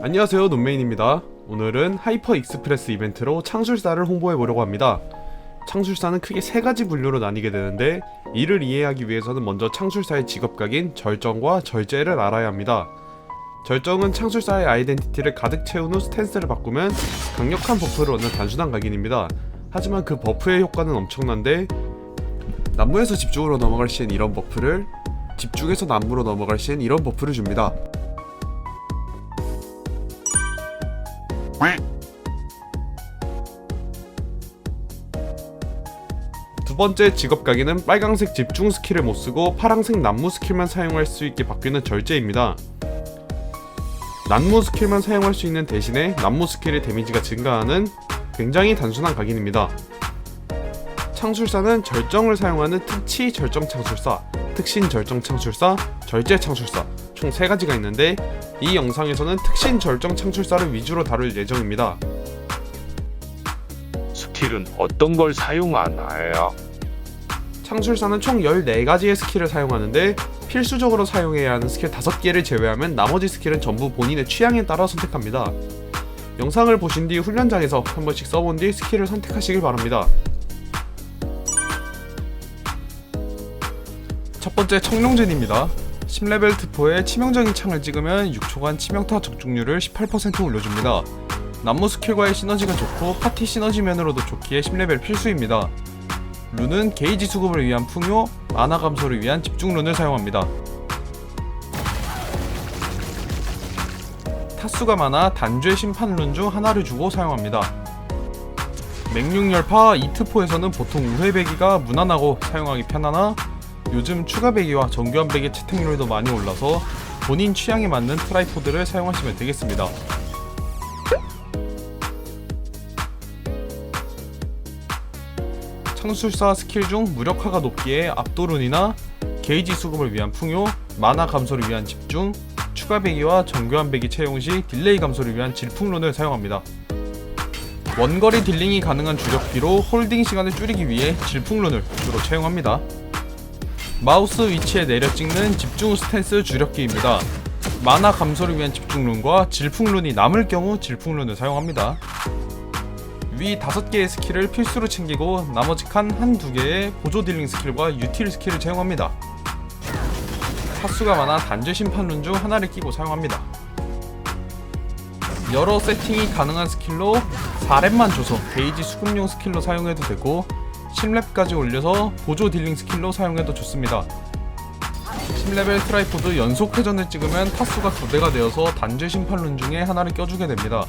안녕하세요 논메인입니다. 오늘은 하이퍼 익스프레스 이벤트로 창술사를 홍보해 보려고 합니다. 창술사는 크게 세 가지 분류로 나뉘게 되는데 이를 이해하기 위해서는 먼저 창술사의 직업각인 절정과 절제를 알아야 합니다. 절정은 창술사의 아이덴티티를 가득 채운 후 스탠스를 바꾸면 강력한 버프를 얻는 단순한 각인입니다. 하지만 그 버프의 효과는 엄청난데 남부에서 집중으로 넘어갈 시엔 이런 버프를 집중에서 남부로 넘어갈 시엔 이런 버프를 줍니다 두 번째 직업 각인은 빨강색 집중 스킬을 못 쓰고 파랑색 난무 스킬만 사용할 수 있게 바뀌는 절제입니다. 난무 스킬만 사용할 수 있는 대신에 난무 스킬의 데미지가 증가하는 굉장히 단순한 각인입니다. 창술사는 절정을 사용하는 특치 절정 창술사, 특신 절정 창술사, 절제 창술사 총세 가지가 있는데 이 영상에서는 특신 절정 창술사를 위주로 다룰 예정입니다. 스킬은 어떤 걸 사용하나요? 창술사는 총 14가지의 스킬을 사용하는데 필수적으로 사용해야 하는 스킬 5개를 제외하면 나머지 스킬은 전부 본인의 취향에 따라 선택합니다. 영상을 보신 뒤 훈련장에서 한 번씩 써본 뒤 스킬을 선택하시길 바랍니다. 첫 번째 청룡진입니다. 10레벨 특포에 치명적인 창을 찍으면 6초간 치명타 적중률을 18% 올려줍니다. 남무 스킬과의 시너지가 좋고 파티 시너지 면으로도 좋기에 10레벨 필수입니다. 룬은 게이지 수급을 위한 풍요, 마나 감소를 위한 집중 룬을 사용합니다. 타수가 많아 단죄 심판 룬 중 하나를 주고 사용합니다. 맹룡열파 이트포에서는 보통 우회 배기가 무난하고 사용하기 편하나 요즘 추가 배기와 정교한 배기 채택률도 많이 올라서 본인 취향에 맞는 트라이포드를 사용하시면 되겠습니다. 창술사 스킬 중 무력화가 높기에 압도룬이나 게이지 수급을 위한 풍요, 마나 감소를 위한 집중, 추가 배기와 정교한 배기 채용 시 딜레이 감소를 위한 질풍론을 사용합니다. 원거리 딜링이 가능한 주력기로 홀딩 시간을 줄이기 위해 질풍론을 주로 채용합니다. 마우스 위치에 내려 찍는 집중 스탠스 주력기입니다. 마나 감소를 위한 집중룬과 질풍룬이 남을 경우 질풍룬을 사용합니다. 위 5개의 스킬을 필수로 챙기고 나머지 칸 한두 개의 보조 딜링 스킬과 유틸 스킬을 채용합니다. 타수가 많아 단죄 심판룬 중 하나를 끼고 사용합니다. 여러 세팅이 가능한 스킬로 4렙만 줘서 게이지 수급용 스킬로 사용해도 되고 10렙까지 올려서 보조 딜링 스킬로 사용해도 좋습니다. 10레벨 트라이포드 연속 회전을 찍으면 타수가 2배가 되어서 단죄 심판룬 중에 하나를 껴주게 됩니다.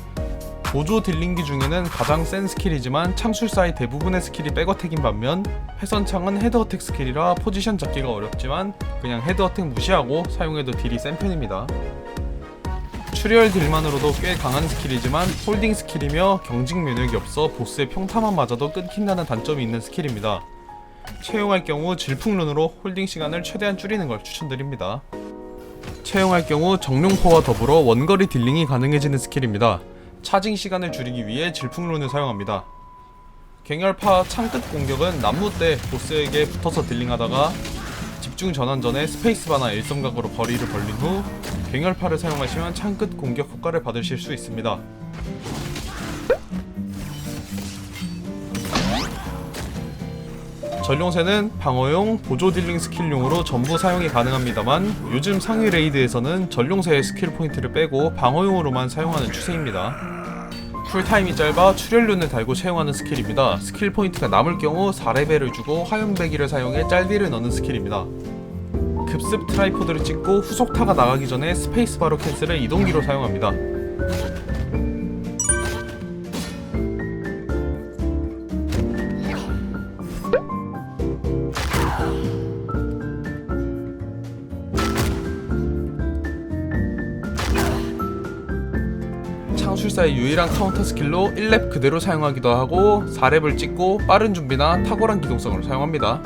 보조 딜링기 중에는 가장 센 스킬이지만 창술사의 대부분의 스킬이 백어택인 반면 회선창은 헤드어택 스킬이라 포지션 잡기가 어렵지만 그냥 헤드어택 무시하고 사용해도 딜이 센 편입니다. 출혈 딜만으로도 꽤 강한 스킬이지만 홀딩 스킬이며 경직 면역이 없어 보스의 평타만 맞아도 끊긴다는 단점이 있는 스킬입니다. 채용할 경우 질풍룬으로 홀딩 시간을 최대한 줄이는 걸 추천드립니다. 채용할 경우 정룡포와 더불어 원거리 딜링이 가능해지는 스킬입니다. 차징 시간을 줄이기 위해 질풍론을 사용합니다. 갱열파 창끝 공격은 남무 때 보스에게 붙어서 딜링하다가 집중 전환 전에 스페이스바나 일성각으로 거리를 벌린 후 갱열파를 사용하시면 창끝 공격 효과를 받으실 수 있습니다. 전룡새는 방어용, 보조 딜링 스킬용으로 전부 사용이 가능합니다만 요즘 상위 레이드에서는 전룡새의 스킬 포인트를 빼고 방어용으로만 사용하는 추세입니다. 쿨타임이 짧아 출혈륜을 달고 채용하는 스킬입니다. 스킬 포인트가 남을 경우 4레벨을 주고 화염배기를 사용해 짤디를 넣는 스킬입니다. 급습 트라이포드를 찍고 후속타가 나가기 전에 스페이스바로 캔슬을 이동기로 사용합니다. 창술사의 유일한 카운터 스킬로 1렙 그대로 사용하기도 하고 4렙을 찍고 빠른 준비나 탁월한 기동성을 사용합니다.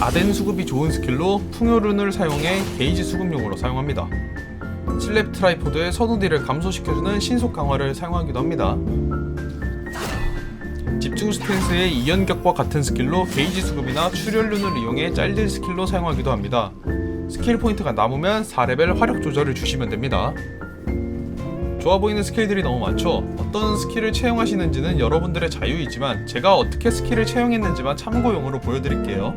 아덴 수급이 좋은 스킬로 풍요룬을 사용해 게이지 수급용으로 사용합니다. 7렙 트라이포드의 선우딜을 감소시켜주는 신속 강화를 사용하기도 합니다. 집중 스탠스의 이연격과 같은 스킬로 게이지 수급이나 출혈룬을 이용해 짤딜 스킬로 사용하기도 합니다. 스킬 포인트가 남으면 4레벨 화력 조절을 주시면 됩니다. 좋아 보이는 스킬들이 너무 많죠? 어떤 스킬을 채용하시는지는 여러분들의 자유이지만 제가 어떻게 스킬을 채용했는지만 참고용으로 보여드릴게요.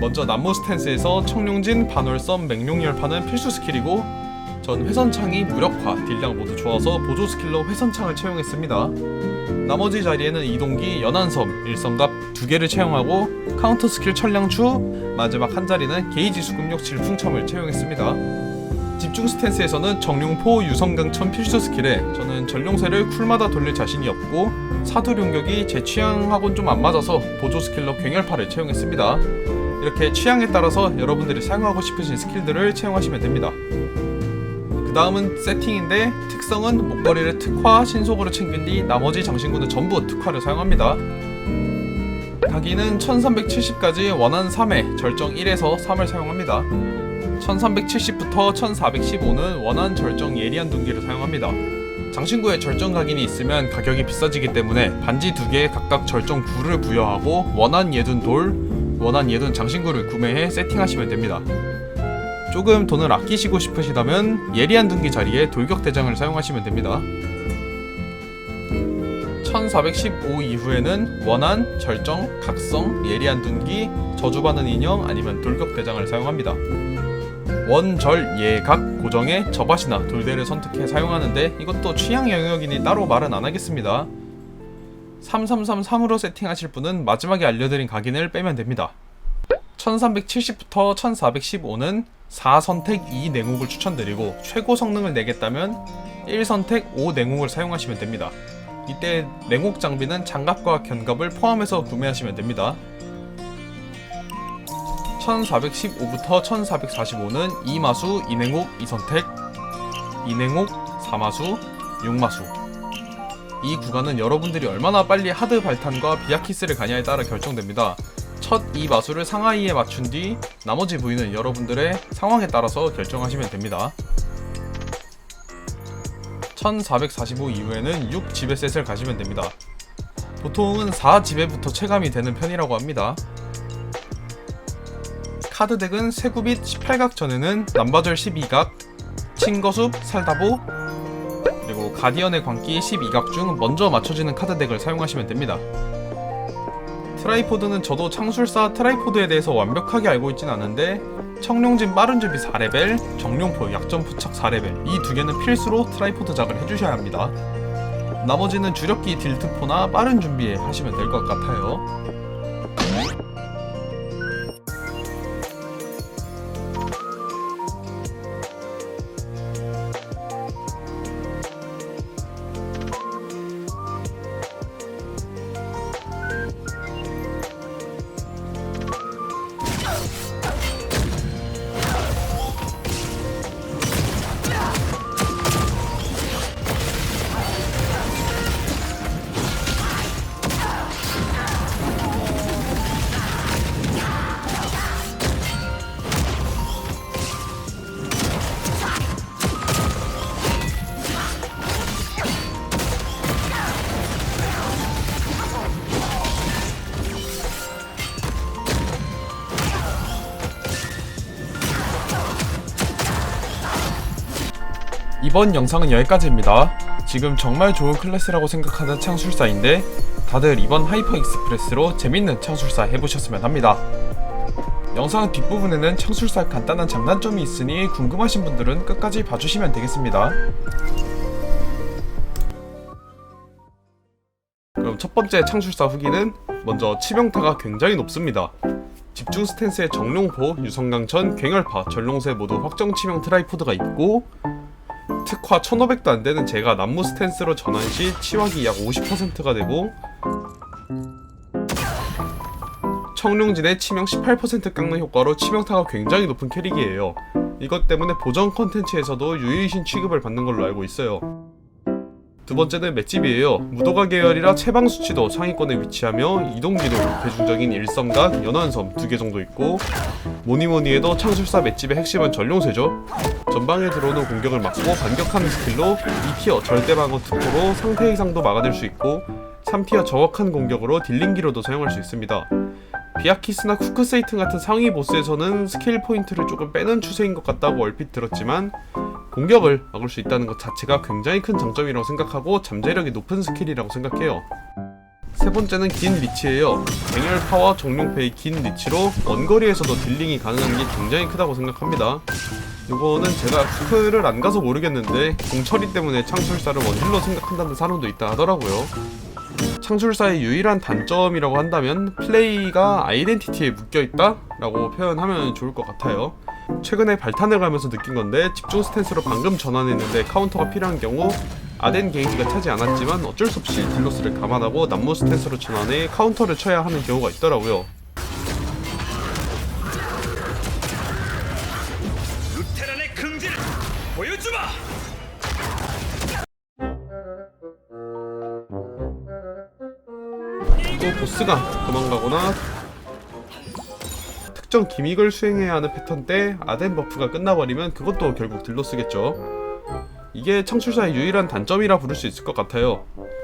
먼저 남무 스탠스에서 청룡진, 반월섬, 맹룡열파는 필수 스킬이고 전 회선창이 무력화, 딜량 모두 좋아서 보조 스킬로 회선창을 채용했습니다. 나머지 자리에는 이동기, 연안섬, 일성갑 두 개를 채용하고 카운터 스킬 천량추, 마지막 한 자리는 게이지 수급력 질풍참을 채용했습니다. 집중 스탠스에서는 정룡포, 유성강천 필수 스킬에 저는 전룡쇠를 쿨마다 돌릴 자신이 없고 사두룡격이 제 취향하고는 좀 안 맞아서 보조 스킬로 굉열파를 채용했습니다. 이렇게 취향에 따라서 여러분들이 사용하고 싶으신 스킬들을 채용하시면 됩니다. 그 다음은 세팅인데 특성은 목걸이를 특화, 신속으로 챙긴 뒤 나머지 장신구는 전부 특화를 사용합니다. 가기는 1370까지 원한 3회, 절정 1에서 3을 사용합니다. 1370부터 1415는 원한 절정 예리한 둔기를 사용합니다. 장신구에 절정 각인이 있으면 가격이 비싸지기 때문에 반지 두 개에 각각 절정 9를 부여하고 원한 예둔 돌, 원한 예둔 장신구를 구매해 세팅하시면 됩니다. 조금 돈을 아끼시고 싶으시다면 예리한 둔기 자리에 돌격 대장을 사용하시면 됩니다. 1415 이후에는 원한, 절정, 각성, 예리한 둔기, 저주받는 인형 아니면 돌격 대장을 사용합니다. 원, 절, 예, 각, 고정에 저밭이나 돌대를 선택해 사용하는데 이것도 취향 영역이니 따로 말은 안 하겠습니다. 3333으로 세팅하실 분은 마지막에 알려드린 각인을 빼면 됩니다. 1370부터 1415는 4선택 2냉옥을 추천드리고 최고 성능을 내겠다면 1선택 5냉옥을 사용하시면 됩니다. 이때 냉옥 장비는 장갑과 견갑을 포함해서 구매하시면 됩니다. 1415부터 1445는 2마수 2냉옥 2선택 2냉옥 4마수 6마수 이 구간은 여러분들이 얼마나 빨리 하드 발탄과 비아키스를 가냐에 따라 결정됩니다. 첫 이 마수를 상하이에 맞춘 뒤 나머지 부위는 여러분들의 상황에 따라서 결정하시면 됩니다. 1445 이후에는 6 지배 셋을 가시면 됩니다. 보통은 4 지배부터 체감이 되는 편이라고 합니다. 카드 덱은 세구빛 18각 전에는 남바절 12각, 친거숲, 살다보, 그리고 가디언의 광기 12각 중 먼저 맞춰지는 카드 덱을 사용하시면 됩니다. 트라이포드는 저도 창술사 트라이포드에 대해서 완벽하게 알고 있진 않은데 청룡진 빠른 준비 4레벨, 정룡포 약점 포착 4레벨 이 두 개는 필수로 트라이포드 작을 해주셔야 합니다. 나머지는 주력기 딜트포나 빠른 준비에 하시면 될 것 같아요. 이번 영상은 여기까지입니다. 지금 정말 좋은 클래스라고 생각하는 창술사인데 다들 이번 하이퍼 익스프레스로 재밌는 창술사 해보셨으면 합니다. 영상 뒷부분에는 창술사 간단한 장단점이 있으니 궁금하신 분들은 끝까지 봐주시면 되겠습니다. 그럼 첫 번째 창술사 후기는 먼저 치명타가 굉장히 높습니다. 집중 스탠스의 정룡포, 유성강천, 굉열파, 전룡새 모두 확정 치명 트라이포드가 있고 특화 1500도 안 되는 제가 남무 스탠스로 전환 시 치확이 약 50%가 되고 청룡진의 치명 18% 깎는 효과로 치명타가 굉장히 높은 캐릭이에요. 이것 때문에 보정 컨텐츠에서도 유일신 취급을 받는 걸로 알고 있어요. 두 번째는 맷집이에요. 무도가 계열이라 체방 수치도 상위권에 위치하며 이동기도 대중적인 일섬각, 연안섬 두 개 정도 있고 뭐니뭐니 해도 창술사 맷집의 핵심은 전룡쇠죠. 전방에 들어오는 공격을 막고 반격하는 스킬로 2티어 절대방어 특보로 상태 이상도 막아낼 수 있고 3티어 정확한 공격으로 딜링기로도 사용할 수 있습니다. 비아키스나 쿠크세이튼 같은 상위 보스에서는 스킬 포인트를 조금 빼는 추세인 것 같다고 얼핏 들었지만 공격을 막을 수 있다는 것 자체가 굉장히 큰 장점이라고 생각하고 잠재력이 높은 스킬이라고 생각해요. 세 번째는 긴 리치예요. 갱열 파워 정룡패의 긴 리치로 원거리에서도 딜링이 가능한 게 굉장히 크다고 생각합니다. 이거는 제가 스크를 안 가서 모르겠는데 공처리 때문에 창술사를 원힐로 생각한다는 사람도 있다 하더라고요. 창술사의 유일한 단점이라고 한다면 플레이가 아이덴티티에 묶여 있다? 라고 표현하면 좋을 것 같아요. 최근에 발탄을 가면서 느낀 건데 집중 스탠스로 방금 전환했는데 카운터가 필요한 경우 아덴 게이지가 차지 않았지만 어쩔 수 없이 딜로스를 감안하고 남무 스탠스로 전환해 카운터를 쳐야 하는 경우가 있더라고요. 루테란의 긍지를 보여주마! 또 보스가 도망가거나 특정 기믹을 수행해야 하는 패턴 때 아덴 버프가 끝나버리면 그것도 결국 딜로 쓰겠죠. 이게 청출사의 유일한 단점이라 부를 수 있을 것 같아요.